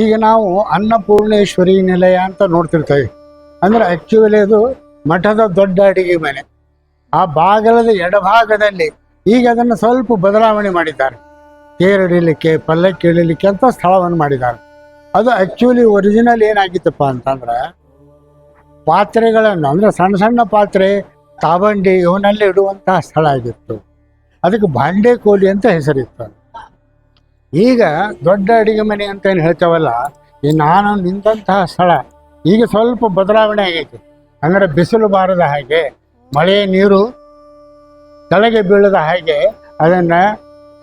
ಈಗ ನಾವು ಅನ್ನಪೂರ್ಣೇಶ್ವರಿ ನಿಲಯ ಅಂತ ನೋಡ್ತಿರ್ತೇವೆ. ಅಂದ್ರೆ ಆಕ್ಚುಲಿ ಅದು ಮಠದ ದೊಡ್ಡ ಅಡಿಗೆ ಮನೆ. ಆ ಬಾಗಲದ ಎಡಭಾಗದಲ್ಲಿ ಈಗ ಅದನ್ನು ಸ್ವಲ್ಪ ಬದಲಾವಣೆ ಮಾಡಿದ್ದಾರೆ. ತೇರಿಡಲಿಕ್ಕೆ ಪಲ್ಲಕ್ಕಿ ಇಳಿಲಿಕ್ಕೆ ಅಂತ ಸ್ಥಳವನ್ನು ಮಾಡಿದ್ದಾರೆ. ಅದು ಆಕ್ಚುಲಿ ಒರಿಜಿನಲ್ ಏನಾಗಿತ್ತಪ್ಪ ಅಂತಂದ್ರೆ ಪಾತ್ರೆಗಳನ್ನು, ಅಂದ್ರೆ ಸಣ್ಣ ಸಣ್ಣ ಪಾತ್ರೆ ತಾಬಂಡಿ ಇವನ್ನೆಲ್ಲ ಇಡುವಂತಹ ಸ್ಥಳ ಆಗಿತ್ತು. ಅದಕ್ಕೆ ಬಾಂಡೆ ಕೋಲಿ ಅಂತ ಹೆಸರಿತ್ತು ಈಗ ದೊಡ್ಡ ಅಡಿಗೆ ಮನೆ ಅಂತ ಏನು ಹೇಳ್ತೇವಲ್ಲ, ಈ ನಾನು ನಿಂತಹ ಸ್ಥಳ, ಈಗ ಸ್ವಲ್ಪ ಬದಲಾವಣೆ ಆಗೈತಿ. ಅಂದ್ರೆ ಬಿಸಿಲು ಬಾರದ ಹಾಗೆ, ಮಳೆ ನೀರು ಕೆಳಗೆ ಬೀಳದ ಹಾಗೆ ಅದನ್ನು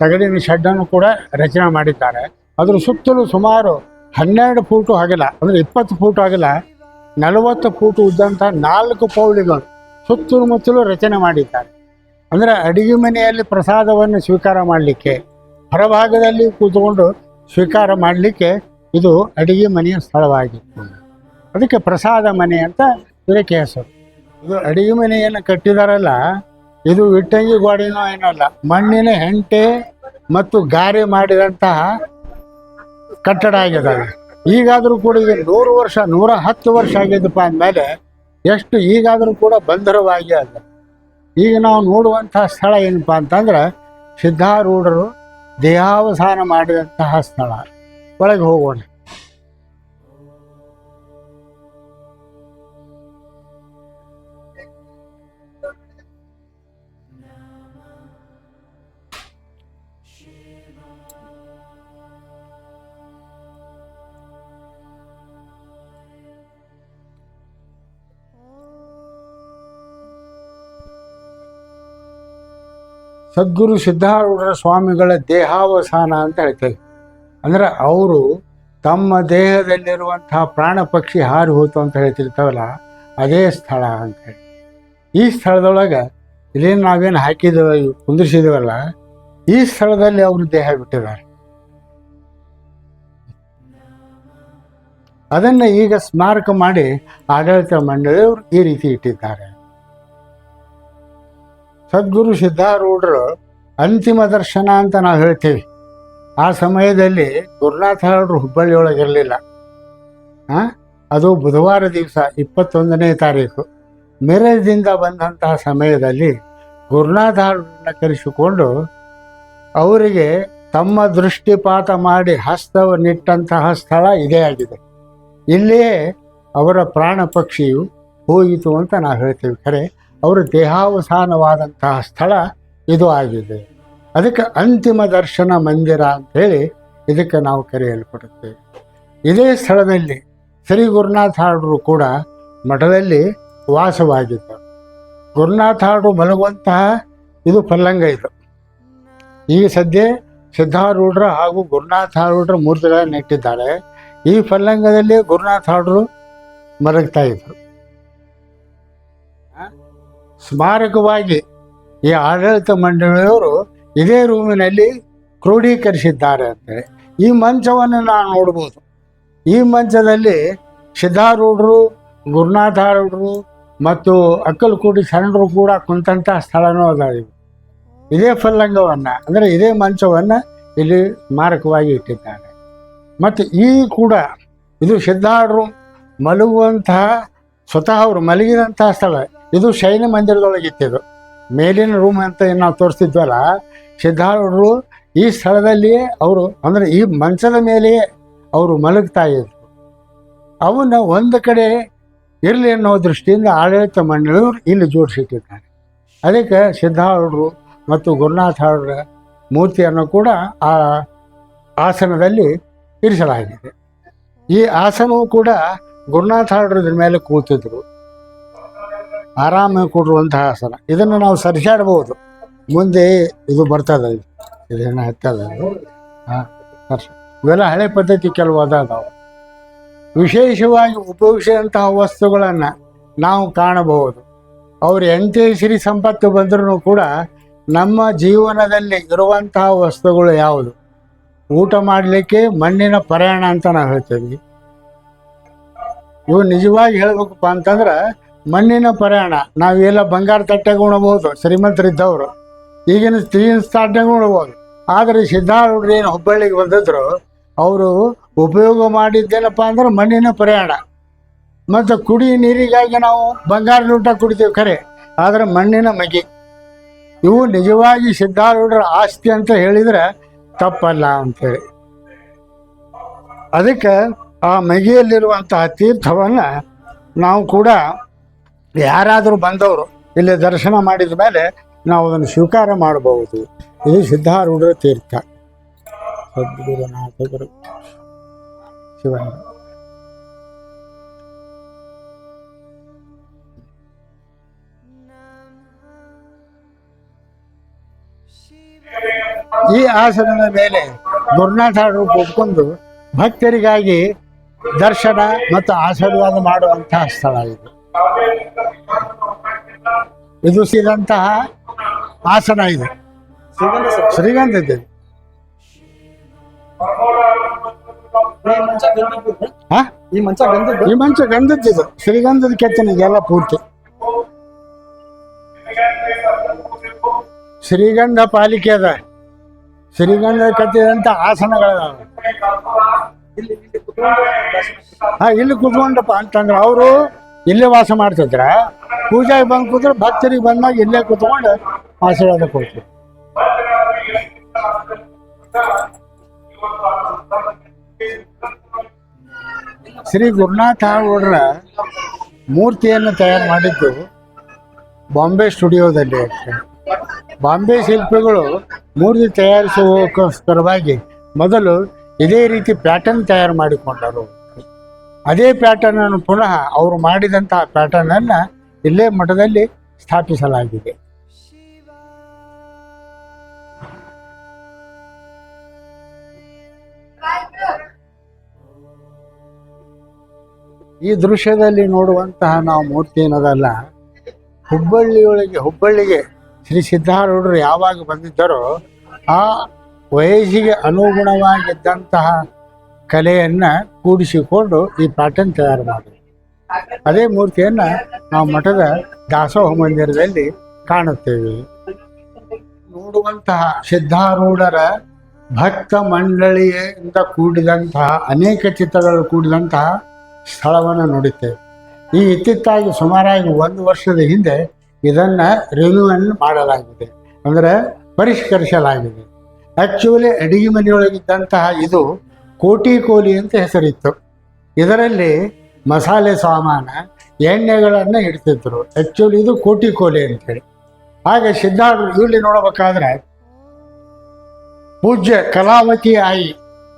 ತಗಡಿನ ಶೆಡ್ಡನ್ನು ಕೂಡ ರಚನೆ ಮಾಡಿದ್ದಾರೆ. ಅದರ ಸುತ್ತಲೂ ಸುಮಾರು ಹನ್ನೆರಡು ಫೂಟು ಆಗಿಲ್ಲ ಅಂದರೆ ಇಪ್ಪತ್ತು ಫೂಟು ಆಗಿಲ್ಲ ನಲವತ್ತು ಫೂಟು ಉದ್ದಂಥ ನಾಲ್ಕು ಪೌಳಿಗಳು ಸುತ್ತಲೂ ಮುತ್ತಲೂ ರಚನೆ ಮಾಡಿದ್ದಾರೆ. ಅಂದರೆ ಅಡಿಗೆ ಮನೆಯಲ್ಲಿ ಪ್ರಸಾದವನ್ನು ಸ್ವೀಕಾರ ಮಾಡಲಿಕ್ಕೆ ಹೊರಭಾಗದಲ್ಲಿ ಕೂತ್ಕೊಂಡು ಸ್ವೀಕಾರ ಮಾಡಲಿಕ್ಕೆ ಇದು ಅಡಿಗೆ ಮನೆಯ ಸ್ಥಳವಾಗಿತ್ತು. ಅದಕ್ಕೆ ಪ್ರಸಾದ ಮನೆ ಅಂತ ಇದಕ್ಕೆ ಹೆಸರು. ಇದು ಅಡಿಗೆ ಮನೆಯನ್ನು ಕಟ್ಟಿದಾರಲ್ಲ, ಇದು ಇಟ್ಟಂಗಿ ಗೋಡೆನೋ ಏನಲ್ಲ ಮಣ್ಣಿನ ಹೆಂಟೆ ಮತ್ತು ಗಾರೆ ಮಾಡಿದಂತಹ ಕಟ್ಟಡ ಆಗಿದೆ ಈಗಾದರೂ ಕೂಡ ಈಗ ನೂರು ವರ್ಷ, ನೂರ ಹತ್ತು ವರ್ಷ ಆಗಿದ್ದಪ್ಪ ಅಂದಮೇಲೆ ಎಷ್ಟು ಈಗಾದರೂ ಕೂಡ ಬಂಧರವಾಗಿ ಅಲ್ಲ. ಈಗ ನಾವು ನೋಡುವಂಥ ಸ್ಥಳ ಏನಪ್ಪ ಅಂತಂದ್ರೆ ಸಿದ್ಧಾರೂಢರು ದೇಹಾವಸಾನ ಮಾಡಿದಂತಹ ಸ್ಥಳ. ಒಳಗೆ ಹೋಗೋಣ. ಸದ್ಗುರು ಸಿದ್ಧಾರೂಢರ ಸ್ವಾಮಿಗಳ ದೇಹಾವಸಾನ ಅಂತ ಹೇಳ್ತೇವೆ. ಅಂದ್ರೆ ಅವರು ತಮ್ಮ ದೇಹದಲ್ಲಿರುವಂತಹ ಪ್ರಾಣ ಪಕ್ಷಿ ಹಾರಿ ಹೋತು ಅಂತ ಹೇಳ್ತಿರ್ತಾವಲ್ಲ, ಅದೇ ಸ್ಥಳ ಅಂತ ಹೇಳಿ. ಈ ಸ್ಥಳದೊಳಗೆ ಇಲ್ಲೇನು ನಾವೇನು ಹಾಕಿದ್ದೇವೆ ಕುಂದಿರಿಸಿದೇವಲ್ಲ ಈ ಸ್ಥಳದಲ್ಲಿ ಅವರು ದೇಹ ಬಿಟ್ಟಿದ್ದಾರೆ. ಅದನ್ನು ಈಗ ಸ್ಮಾರಕ ಮಾಡಿ ಆಡಳಿತ ಮಂಡಳಿಯವರು ಈ ರೀತಿ ಇಟ್ಟಿದ್ದಾರೆ. ಸದ್ಗುರು ಸಿದ್ಧಾರೂಢರು ಅಂತಿಮ ದರ್ಶನ ಅಂತ ನಾವು ಹೇಳ್ತೀವಿ. ಆ ಸಮಯದಲ್ಲಿ ಗುರುನಾಥರು ಹುಬ್ಬಳ್ಳಿ ಒಳಗಿರಲಿಲ್ಲ ಅದು ಬುಧವಾರ ದಿವಸ ಇಪ್ಪತ್ತೊಂದನೇ ತಾರೀಕು. ಮಿರಜದಿಂದ ಬಂದಂತಹ ಸಮಯದಲ್ಲಿ ಗುರುನಾಥರನ್ನ ಕರೆಸಿಕೊಂಡು ಅವರಿಗೆ ತಮ್ಮ ದೃಷ್ಟಿಪಾತ ಮಾಡಿ ಹಸ್ತವನ್ನಿಟ್ಟಂತಹ ಸ್ಥಳ ಇದೇ ಆಗಿದೆ. ಇಲ್ಲಿಯೇ ಅವರ ಪ್ರಾಣ ಪಕ್ಷಿಯು ಹೋಯಿತು ಅಂತ ನಾವು ಹೇಳ್ತೀವಿ. ಖರೆ ಅವರ ದೇಹಾವಸಾನವಾದಂತಹ ಸ್ಥಳ ಇದು ಆಗಿದೆ. ಅದಕ್ಕೆ ಅಂತಿಮ ದರ್ಶನ ಮಂದಿರ ಅಂಥೇಳಿ ಇದಕ್ಕೆ ನಾವು ಕರೆಯಲ್ಪಡುತ್ತೇವೆ ಇದೇ ಸ್ಥಳದಲ್ಲಿ ಶ್ರೀ ಗುರುನಾಥಾಡರು ಕೂಡ ಮಠದಲ್ಲಿ ವಾಸವಾಗಿದ್ದರು. ಗುರುನಾಥಾಡರು ಮಲಗುವಂತಹ ಇದು ಪಲ್ಲಂಗ ಇದು. ಈಗ ಸದ್ಯ ಸಿದ್ಧಾರೂಢರ ಹಾಗೂ ಗುರುನಾಥಾರೂಢರ ಮೂರ್ತಿಗಳನ್ನು ನೆಟ್ಟಿದ್ದಾರೆ. ಈ ಪಲ್ಲಂಗದಲ್ಲಿ ಗುರುನಾಥಾಡರು ಮಲಗ್ತಾ ಇದ್ರು. ಸ್ಮಾರಕವಾಗಿ ಈ ಆಡಳಿತ ಮಂಡಳಿಯವರು ಇದೇ ರೂಮಿನಲ್ಲಿ ಕ್ರೋಢೀಕರಿಸಿದ್ದಾರೆ ಅಂತೇಳಿ. ಈ ಮಂಚವನ್ನು ನಾವು ನೋಡ್ಬೋದು. ಈ ಮಂಚದಲ್ಲಿ ಸಿದ್ಧಾರೂಢರು, ಗುರುನಾಥಾರೂಢರು ಮತ್ತು ಅಕ್ಕಲಕೋಟಿ ಶರಣರು ಕೂಡ ಕುಂತಂಥ ಸ್ಥಳನೂ ಅದ ಇದು. ಫಲ್ಲಂಗವನ್ನು ಅಂದರೆ ಇದೇ ಮಂಚವನ್ನು ಇಲ್ಲಿ ಸ್ಮಾರಕವಾಗಿ ಇಟ್ಟಿದ್ದಾರೆ. ಮತ್ತು ಈ ಕೂಡ ಇದು ಸಿದ್ಧಾರೂಢರು ಮಲಗುವಂತಹ, ಸ್ವತಃ ಅವರು ಮಲಗಿದಂತಹ ಸ್ಥಳ. ಇದು ಶೈನ ಇತ್ತಿದ್ದು ಮೇಲಿನ ರೂಮ್ ಅಂತ ಏನು ನಾವು ತೋರಿಸ್ತಿದ್ವಲ್ಲ ಸಿದ್ಧಾರೂಢರು ಈ ಸ್ಥಳದಲ್ಲಿಯೇ ಅವರು, ಅಂದರೆ ಈ ಮಂಚದ ಮೇಲೆಯೇ ಅವರು ಮಲಗ್ತಾ ಇದ್ರು. ಅವನ್ನ ಒಂದು ಕಡೆ ಇರಲಿ ಅನ್ನೋ ದೃಷ್ಟಿಯಿಂದ ಆಡಳಿತ ಮಂಡಳಿಯವರು ಇಲ್ಲಿ ಜೋಡಿಸಿಟ್ಟಿದ್ದಾರೆ. ಅದಕ್ಕೆ ಸಿದ್ಧಾರೂಢರು ಮತ್ತು ಗುರುನಾಥಾರರ ಮೂರ್ತಿಯನ್ನು ಕೂಡ ಆ ಆಸನದಲ್ಲಿ ಇರಿಸಲಾಗಿದೆ. ಈ ಆಸನವು ಕೂಡ ಗುರುನಾಥಾರದ್ರ ಮೇಲೆ ಕೂತಿದ್ರು. ಆರಾಮ ಕೊಡುವಂತಹ ಆಸನ ಇದನ್ನು ನಾವು ಸರಿಸಾಡಬಹುದು ಮುಂದೆ ಇದು ಬರ್ತದೆ ಇದನ್ನು ಇದೇನು ಹತ್ತದ ಹಾಂ ಇವೆಲ್ಲ ಹಳೆ ಪದ್ಧತಿ ಕೆಲವು ಅದಾದವು. ವಿಶೇಷವಾಗಿ ಉಪಯೋಗಿಸಿದಂತಹ ವಸ್ತುಗಳನ್ನು ನಾವು ಕಾಣಬಹುದು. ಅವ್ರು ಎಂತೆ ಸಿರಿ ಸಂಪತ್ತು ಬಂದರೂ ಕೂಡ ನಮ್ಮ ಜೀವನದಲ್ಲಿ ಇರುವಂತಹ ವಸ್ತುಗಳು ಯಾವುದು? ಊಟ ಮಾಡಲಿಕ್ಕೆ ಮಣ್ಣಿನ ಪ್ರಯಾಣ ಅಂತ ನಾವು ಹೇಳ್ತೀವಿ ಇವು ನಿಜವಾಗಿ ಹೇಳ್ಬೇಕಪ್ಪ ಅಂತಂದ್ರೆ ಮಣ್ಣಿನ ಪ್ರಯಾಣ. ನಾವೆಲ್ಲ ಬಂಗಾರ ತಟ್ಟೆಗೆ ಉಣಬಹುದು, ಶ್ರೀಮಂತರಿದ್ದವರು. ಈಗಿನ ಸ್ತ್ರೀ ತಟ್ಟೆಗೆ ಉಣಬಹುದು. ಆದರೆ ಸಿದ್ಧಾರೂಢರು ಏನು ಹುಬ್ಬಳ್ಳಿಗೆ ಬಂದಿದ್ರು, ಅವರು ಉಪಯೋಗ ಮಾಡಿದ್ದೇನಪ್ಪ ಅಂದ್ರೆ ಮಣ್ಣಿನ ಪ್ರಯಾಣ. ಮತ್ತು ಕುಡಿ ನೀರಿಗಾಗಿ ನಾವು ಬಂಗಾರ ಊಟ ಕುಡಿತೀವಿ ಖರೆ, ಆದರೆ ಮಣ್ಣಿನ ಮಗಿ. ಇವು ನಿಜವಾಗಿ ಸಿದ್ಧಾರೂಢರ ಆಸ್ತಿ ಅಂತ ಹೇಳಿದ್ರೆ ತಪ್ಪಲ್ಲ ಅಂತೇಳಿ ಅದಕ್ಕೆ ಆ ಮಗಿಯಲ್ಲಿರುವಂತಹ ತೀರ್ಥವನ್ನು ನಾವು ಕೂಡ ಯಾರಾದರೂ ಬಂದವರು ಇಲ್ಲಿ ದರ್ಶನ ಮಾಡಿದ ಮೇಲೆ ನಾವು ಅದನ್ನು ಸ್ವೀಕಾರ ಮಾಡಬಹುದು. ಇದು ಸಿದ್ಧಾರೂಢರ ತೀರ್ಥ. ಸದ್ಗುರುನಾಥ ಗುರು ಶಿವನ. ಈ ಆಸನದ ಮೇಲೆ ಗುರುನಾಥ ರೂಪ ಒಪ್ಕೊಂಡು ಭಕ್ತರಿಗಾಗಿ ದರ್ಶನ ಮತ್ತು ಆಶೀರ್ವಾದ ಮಾಡುವಂತಹ ಸ್ಥಳ ಇದು. ಇದು ಸಿದಂತಹ ಆಸನ ಇದೆ. ಶ್ರೀಗಂಧ ಇದೆ. ಈ ಮಂಚ ಗಂಧದ್ದು? ಈ ಮಂಚ ಗಂಧದ್ದು ಇದು. ಶ್ರೀಗಂಧದ ಗಂಧದ್ದಿದು ಶ್ರೀಗಂಧದ ಕೆತ್ತನಿಗೆಲ್ಲ ಪೂರ್ತಿ. ಶ್ರೀಗಂಧ ಪಾಲಿಕೆ ಅದ. ಶ್ರೀಗಂಧ ಕಟ್ಟಿದಂಥ ಆಸನಗಳದಾವ. ಹಾ ಇಲ್ಲಿ ಕುತ್ಕೊಂಡಪ್ಪ ಅಂತಂದ್ರೆ ಅವರು ಇಲ್ಲೇ ವಾಸ ಮಾಡ್ತಿದ್ರ? ಪೂಜೆಗೆ ಬಂದು ಕೂತ್ರೆ ಭಕ್ತರಿಗೆ ಬಂದಾಗ ಇಲ್ಲೇ ಕುತ್ಕೊಂಡು ಆಶೀರ್ವಾದ ಕೊಡ್ತೀವಿ. ಶ್ರೀ ಗುರುನಾಥ ಅವರ ಮೂರ್ತಿಯನ್ನು ತಯಾರು ಮಾಡಿದ್ದು ಬಾಂಬೆ ಸ್ಟುಡಿಯೋದಲ್ಲಿ ಬಾಂಬೆ ಶಿಲ್ಪಿಗಳು ಮೂರ್ತಿ ತಯಾರಿಸುವ ಪರವಾಗಿ ಮೊದಲು ಇದೇ ರೀತಿ ಪ್ಯಾಟರ್ನ್ ತಯಾರು ಮಾಡಿಕೊಂಡರು. ಅದೇ ಪ್ಯಾಟರ್ನ್ ಅನ್ನು ಪುನಃ ಅವರು ಮಾಡಿದಂತಹ ಪ್ಯಾಟರ್ನ್ ಅನ್ನ ಇಲ್ಲೇ ಮಠದಲ್ಲಿ ಸ್ಥಾಪಿಸಲಾಗಿದೆ. ಈ ದೃಶ್ಯದಲ್ಲಿ ನೋಡುವಂತಹ ನಾವು ಮೂರ್ತಿ ಏನದಲ್ಲ, ಹುಬ್ಬಳ್ಳಿಯೊಳಗೆ, ಹುಬ್ಬಳ್ಳಿಗೆ ಶ್ರೀ ಸಿದ್ಧಾರೂಢರು ಯಾವಾಗ ಬಂದಿದ್ದರೋ ಆ ವಯಸ್ಸಿಗೆ ಅನುಗುಣವಾಗಿದ್ದಂತಹ ಕಲೆಯನ್ನ ಕೂಡಿಸಿಕೊಂಡು ಈ ಪ್ಯಾಟರ್ನ್ ತಯಾರು ಮಾಡಿದೆ ಅದೇ ಮೂರ್ತಿಯನ್ನು ನಾವು ಮಠದ ದಾಸೋಹ ಮಂದಿರದಲ್ಲಿ ಕಾಣುತ್ತೇವೆ. ನೋಡುವಂತಹ ಸಿದ್ಧಾರೂಢರ ಭಕ್ತ ಮಂಡಳಿಯಿಂದ ಕೂಡಿದಂತಹ ಅನೇಕ ಚಿತ್ರಗಳು ಕೂಡಿದಂತಹ ಸ್ಥಳವನ್ನು ನೋಡುತ್ತೇವೆ ಈ ಇತ್ತಿತ್ತಾಗಿ ಸುಮಾರಾಗಿ ಒಂದು ವರ್ಷದ ಹಿಂದೆ ಇದನ್ನು ರಿನ್ಯೂವಲ್ ಮಾಡಲಾಗಿದೆ. ಅಂದರೆ ಪರಿಷ್ಕರಿಸಲಾಗಿದೆ. ಆ್ಯಕ್ಚುಲಿ ಅಡಿಗೆ ಮನೆಯೊಳಗಿದ್ದಂತಹ ಇದು ಕೋಟಿ ಕೋಲಿ ಅಂತ ಹೆಸರಿತ್ತು. ಇದರಲ್ಲಿ ಮಸಾಲೆ ಸಾಮಾನ, ಎಣ್ಣೆಗಳನ್ನು ಇಡ್ತಿದ್ರು. ಆ್ಯಕ್ಚುಲಿ ಇದು ಕೋಟಿ ಕೋಲಿ ಅಂತೇಳಿ. ಹಾಗೆ ಸಿದ್ಧಾರ್ಥ ಇಲ್ಲಿ ನೋಡಬೇಕಾದ್ರೆ ಪೂಜ್ಯ ಕಲಾವತಿ ಆಯಿ,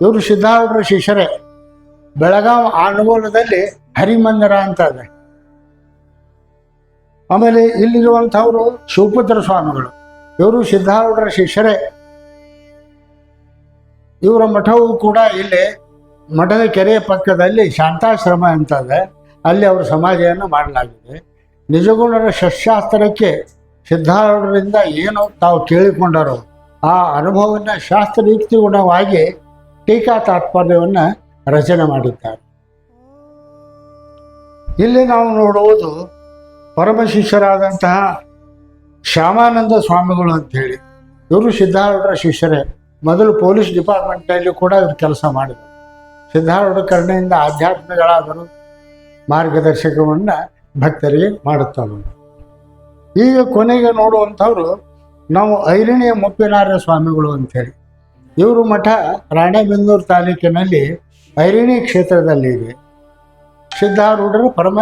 ಇವರು ಸಿದ್ಧಾರೂಢರ ಶಿಷ್ಯರೇ. ಬೆಳಗಾವಿ ಆನಗೋಳದಲ್ಲಿ ಹರಿಮಂದಿರ ಅಂತ ಇದೆ. ಆಮೇಲೆ ಇಲ್ಲಿರುವಂಥವರು ಶಿವಪುತ್ರ ಸ್ವಾಮಿಗಳು. ಇವರು ಸಿದ್ಧಾರೂಢರ ಶಿಷ್ಯರೇ. ಇವರ ಮಠವು ಕೂಡ ಇಲ್ಲಿ ಮಠದ ಕೆರೆಯ ಪಕ್ಕದಲ್ಲಿ ಶಾಂತಾಶ್ರಮ ಅಂತ ಇದೆ. ಅಲ್ಲಿ ಅವರ ಸಮಾಧಿಯನ್ನು ಮಾಡಲಾಗಿದೆ. ನಿಜಗುಣರ ಶಸ್ತ್ರಾಸ್ತ್ರಕ್ಕೆ ಸಿದ್ಧಾರೂಢರಿಂದ ಏನು ತಾವು ಕೇಳಿಕೊಂಡರೋ ಆ ಅನುಭವವನ್ನು ಶಾಸ್ತ್ರೀಕ್ತಿಗುಣವಾಗಿ ಟೀಕಾ ತಾತ್ಪರ್ಯವನ್ನು ರಚನೆ ಮಾಡಿದ್ದಾರೆ. ಇಲ್ಲಿ ನಾವು ನೋಡುವುದು ಪರಮಶಿಷ್ಯರಾದಂತಹ ಶ್ಯಾಮಾನಂದ ಸ್ವಾಮಿಗಳು ಅಂತೇಳಿ ಇವರು ಸಿದ್ಧಾರೂಢರ ಶಿಷ್ಯರೇ. ಮೊದಲು ಪೊಲೀಸ್ ಡಿಪಾರ್ಟ್ಮೆಂಟ್ನಲ್ಲಿ ಕೂಡ ಇವರು ಕೆಲಸ ಮಾಡಿದರು. ಸಿದ್ಧಾರೂಢ ಕರ್ಣೆಯಿಂದ ಆಧ್ಯಾತ್ಮಿಗಳಾದರು, ಮಾರ್ಗದರ್ಶಕವನ್ನು ಭಕ್ತರಿಗೆ ಮಾಡುತ್ತಾ ಬಂದರು ಈಗ ಕೊನೆಗೆ ನೋಡುವಂಥವ್ರು ನಾವು ಐರಿಣಿಯ ಮುಪ್ಪಿನಾರ್ಯ ಸ್ವಾಮಿಗಳು ಅಂಥೇಳಿ. ಇವರು ಮಠ ರಾಣೆಬೆನ್ನೂರು ತಾಲೂಕಿನಲ್ಲಿ ಐರಣಿ ಕ್ಷೇತ್ರದಲ್ಲಿ ಇದೆ. ಸಿದ್ಧಾರೂಢರು ಪರಮ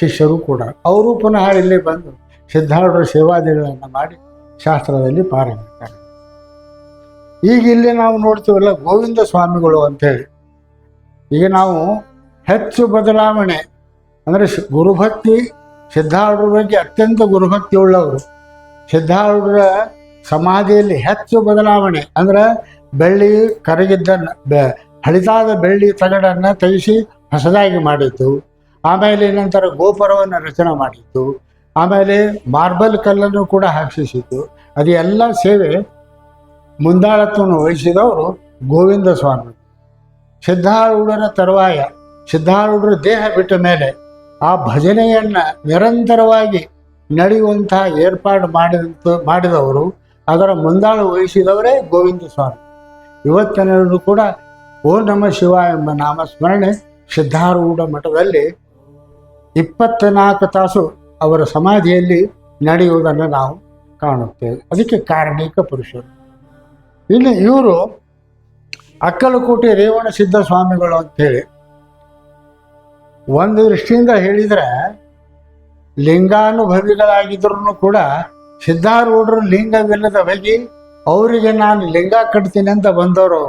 ಶಿಷ್ಯರು ಕೂಡ. ಅವರು ಪುನಃ ಇಲ್ಲಿ ಬಂದು ಸಿದ್ಧಾರೂಢರ ಸೇವಾದಿಗಳನ್ನು ಮಾಡಿ ಶಾಸ್ತ್ರದಲ್ಲಿ ಪಾರಾಗಿದ್ದಾರೆ. ಈಗ ಇಲ್ಲಿ ನಾವು ನೋಡ್ತೀವಲ್ಲ ಗೋವಿಂದ ಸ್ವಾಮಿಗಳು ಅಂತೇಳಿ. ಈಗ ನಾವು ಹೆಚ್ಚು ಬದಲಾವಣೆ, ಅಂದರೆ ಗುರುಭಕ್ತಿ ಸಿದ್ಧಾರೂಢರ ಬಗ್ಗೆ ಅತ್ಯಂತ ಗುರುಭಕ್ತಿ ಉಳ್ಳವರು. ಸಿದ್ಧಾರೂಢರ ಸಮಾಧಿಯಲ್ಲಿ ಹೆಚ್ಚು ಬದಲಾವಣೆ, ಅಂದ್ರೆ ಬೆಳ್ಳಿ ಕರಗಿದ್ದನ್ನು, ಬೆ ಹಳಿತಾದ ಬೆಳ್ಳಿ ತಗಡನ್ನು ತೆಗೆಸಿ ಹೊಸದಾಗಿ ಮಾಡಿದ್ದು. ಆಮೇಲೆ ನಂತರ ಗೋಪುರವನ್ನು ರಚನೆ ಮಾಡಿದ್ದು. ಆಮೇಲೆ ಮಾರ್ಬಲ್ ಕಲ್ಲನ್ನು ಕೂಡ ಹಾಕಿಸಿದ್ದು ಅದು ಎಲ್ಲ ಸೇವೆ ಮುಂದಾಳತ್ವವನ್ನು ವಹಿಸಿದವರು ಗೋವಿಂದ ಸ್ವಾಮಿ. ಸಿದ್ಧಾರೂಢರ ತರುವಾಯ, ಸಿದ್ಧಾರೂಢರ ದೇಹ ಬಿಟ್ಟ ಮೇಲೆ ಆ ಭಜನೆಯನ್ನು ನಿರಂತರವಾಗಿ ನಡೆಯುವಂತಹ ಏರ್ಪಾಡು ಮಾಡಿದಂಥ ಮಾಡಿದವರು, ಅದರ ಮುಂದಾಳು ವಹಿಸಿದವರೇ ಗೋವಿಂದ ಸ್ವಾಮಿ. ಇವತ್ತಿನವರು ಕೂಡ ಓ ನಮ ಶಿವ ಎಂಬ ನಾಮಸ್ಮರಣೆ ಸಿದ್ಧಾರೂಢ ಮಠದಲ್ಲಿ ಇಪ್ಪತ್ನಾಲ್ಕು ತಾಸು ಅವರ ಸಮಾಧಿಯಲ್ಲಿ ನಡೆಯುವುದನ್ನು ನಾವು ಕಾಣುತ್ತೇವೆ. ಅದಕ್ಕೆ ಕಾರಣಿಕ ಪುರುಷರು. ಇನ್ನು ಇವರು ಅಕ್ಕಲಕೋಟೆ ರೇವಣ ಸಿದ್ಧ ಸ್ವಾಮಿಗಳು ಅಂತೇಳಿ ಒಂದು ದೃಷ್ಟಿಯಿಂದ ಹೇಳಿದರೆ ಲಿಂಗಾನುಭವಿಗಳಾಗಿದ್ರು ಕೂಡ ಸಿದ್ಧಾರೂಢರು ಲಿಂಗವಿಲ್ಲದ ಬಗ್ಗೆ ಅವರಿಗೆ ನಾನು ಲಿಂಗ ಕಟ್ತೀನಿ ಅಂತ ಬಂದವರು.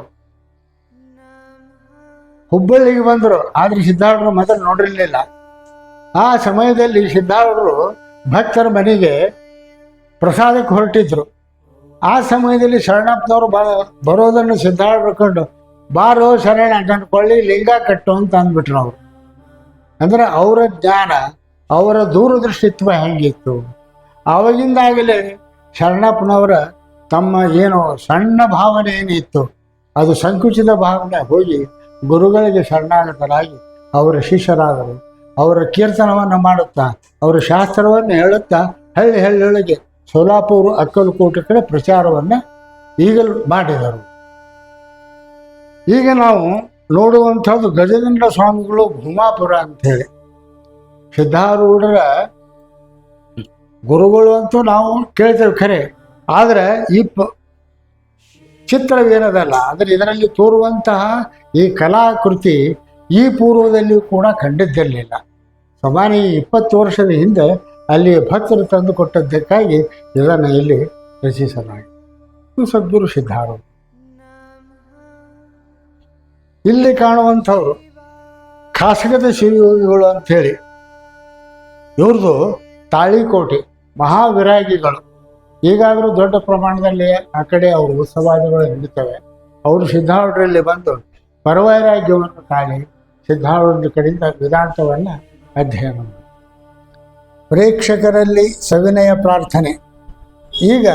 ಹುಬ್ಬಳ್ಳಿಗೆ ಬಂದರು, ಆದ್ರೆ ಸಿದ್ಧಾರೂಢರು ಮೊದಲು ನೋಡಿರಲಿಲ್ಲ ಆ ಸಮಯದಲ್ಲಿ ಸಿದ್ಧಾರೂಢರು ಭಕ್ತರ ಮನೆಗೆ ಪ್ರಸಾದಕ್ಕೆ ಹೊರಟಿದ್ರು ಆ ಸಮಯದಲ್ಲಿ ಶರಣಪ್ಪನವರು ಬ ಬರೋದನ್ನು ಕಂಡು ಬಾರೋ ಶರಣ ಕಂಡುಕೊಳ್ಳಿ, ಲಿಂಗ ಕಟ್ಟು ಅಂತ ಅಂದ್ಬಿಟ್ರು ಅವರು. ಅಂದ್ರೆ ಅವರ ಜ್ಞಾನ, ಅವರ ದೂರದೃಷ್ಟಿತ್ವ ಹೆಂಗಿತ್ತು? ಆವಾಗಿಂದಾಗಲೇ ಶರಣಪ್ಪನವರ ತಮ್ಮ ಏನು ಸಣ್ಣ ಭಾವನೆ ಏನಿತ್ತು, ಅದು ಸಂಕುಚಿತ ಭಾವನೆ ಹೋಗಿ ಗುರುಗಳಿಗೆ ಶರಣಾಗತರಾಗಿ ಅವರ ಶಿಷ್ಯರಾದರು. ಅವರ ಕೀರ್ತನವನ್ನು ಮಾಡುತ್ತಾ, ಅವರ ಶಾಸ್ತ್ರವನ್ನು ಹೇಳುತ್ತಾ, ಹಳ್ಳಿ ಹಳ್ಳಿಯೊಳಗೆ ಸೋಲಾಪುರ ಅಕ್ಕಲಕೋಟೆ ಕಡೆ ಪ್ರಚಾರವನ್ನು ಈಗಲೂ ಮಾಡಿದರು. ಈಗ ನಾವು ನೋಡುವಂಥದ್ದು ಗಜೇಂದ್ರ ಸ್ವಾಮಿಗಳು ಭೂಮಾಪುರ ಅಂಥೇಳಿ. ಸಿದ್ಧಾರೂಢರ ಗುರುಗಳು ಅಂತೂ ನಾವು ಕೇಳ್ತೇವೆ ಖರೆ. ಆದರೆ ಈ ಪ ಚಿತ್ರವೇನದಲ್ಲ ಆದರೆ ಇದರಲ್ಲಿ ತೋರುವಂತಹ ಈ ಕಲಾಕೃತಿ ಈ ಪೂರ್ವದಲ್ಲಿಯೂ ಕೂಡ ಕಂಡಿದ್ದಿರಲಿಲ್ಲ. ಸುಮಾರು ಈ ಇಪ್ಪತ್ತು ವರ್ಷದ ಹಿಂದೆ ಅಲ್ಲಿ ಭಕ್ತರು ತಂದು ಕೊಟ್ಟದ್ದಕ್ಕಾಗಿ ಇದನ್ನು ಇಲ್ಲಿ ರಚಿಸಲಾಗಿದೆ. ಸದ್ಗುರು ಸಿದ್ಧಾರು ಇಲ್ಲಿ ಕಾಣುವಂಥವ್ರು ಖಾಸಗದ ಶಿವಯೋಗಿಗಳು ಅಂಥೇಳಿ ಇವ್ರದ್ದು ತಾಳಿಕೋಟೆ, ಮಹಾವಿರಾಗಿಗಳು. ಈಗಾದರೂ ದೊಡ್ಡ ಪ್ರಮಾಣದಲ್ಲಿ ಆ ಕಡೆ ಅವರು ಉತ್ಸವಾದಿಗಳು ನಡೀತವೆ. ಅವರು ಸಿದ್ಧಾರೂಢರಲ್ಲಿ ಬಂದು ಪರವೈರಾಗ್ಯವನ್ನು ತಾಳಿ ಸಿದ್ಧಾರೂಢ ಕಡೆಯಿಂದ ವೇದಾಂತವನ್ನು ಅಧ್ಯಯನ ಪ್ರೇಕ್ಷಕರಲ್ಲಿ ಸವಿನಯ ಪ್ರಾರ್ಥನೆ. ಈಗ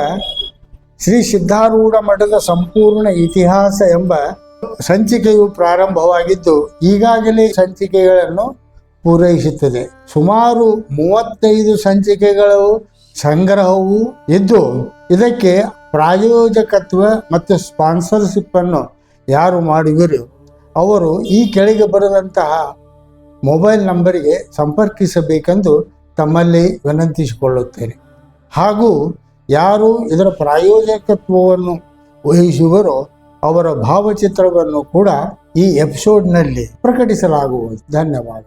ಶ್ರೀ ಸಿದ್ಧಾರೂಢ ಮಠದ ಸಂಪೂರ್ಣ ಇತಿಹಾಸ ಎಂಬ ಸಂಚಿಕೆಯು ಪ್ರಾರಂಭವಾಗಿದ್ದು, ಈಗಾಗಲೇ ಸಂಚಿಕೆಗಳನ್ನು ಪೂರೈಸುತ್ತದೆ. ಸುಮಾರು ಮೂವತ್ತೈದು ಸಂಚಿಕೆಗಳು ಸಂಗ್ರಹವು ಇದ್ದು, ಇದಕ್ಕೆ ಪ್ರಾಯೋಜಕತ್ವ ಮತ್ತು ಸ್ಪಾನ್ಸರ್ಶಿಪ್ ಅನ್ನು ಯಾರು ಮಾಡಿದರು ಅವರು ಈ ಕೆಳಗೆ ಬರೆದಂತಹ ಮೊಬೈಲ್ ನಂಬರಿಗೆ ಸಂಪರ್ಕಿಸಬೇಕೆಂದು ತಮ್ಮಲ್ಲಿ ವಿನಂತಿಸಿಕೊಳ್ಳುತ್ತೇನೆ. ಹಾಗೂ ಯಾರು ಇದರ ಪ್ರಾಯೋಜಕತ್ವವನ್ನು ವಹಿಸುವರೋ ಅವರ ಭಾವಚಿತ್ರವನ್ನು ಕೂಡ ಈ ಎಪಿಸೋಡ್ನಲ್ಲಿ ಪ್ರಕಟಿಸಲಾಗುವುದು. ಧನ್ಯವಾದ